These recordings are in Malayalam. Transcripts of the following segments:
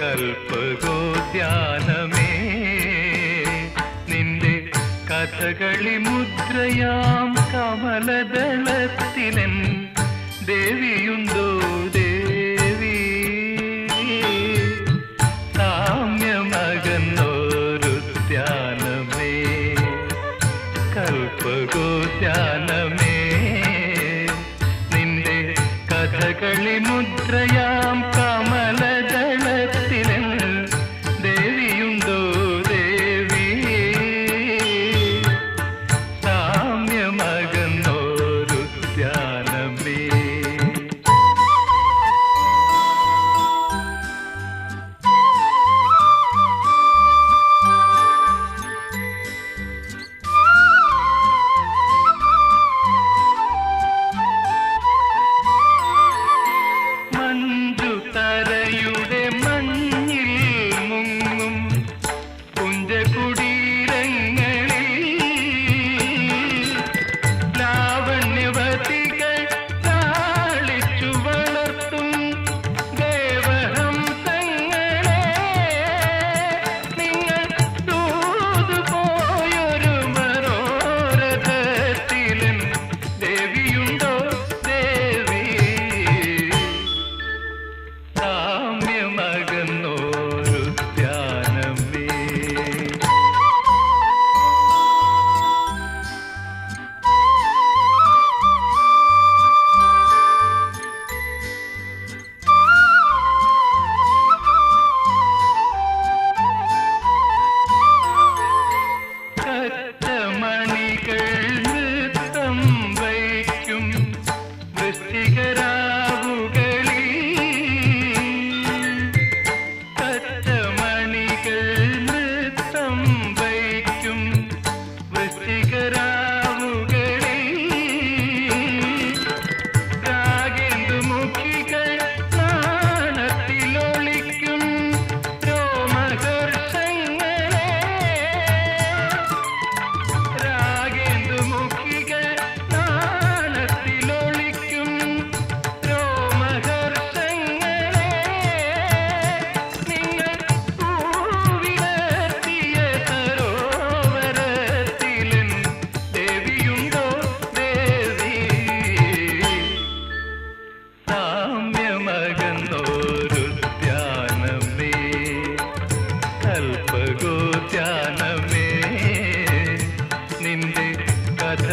കൽപ്പകോദ്യാനമേ നിന്റെ കഥകളി മുദ്രയാം കമലദളത്തിനൻ ദേവിയുണ്ടോ ദേവി? സാമ്യമകന്നോരുദ്യാനമേ. കൽപ്പകോദ്യാനമേ നിന്റെ കഥകളി മുദ്രയാം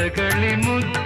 களிமுத்து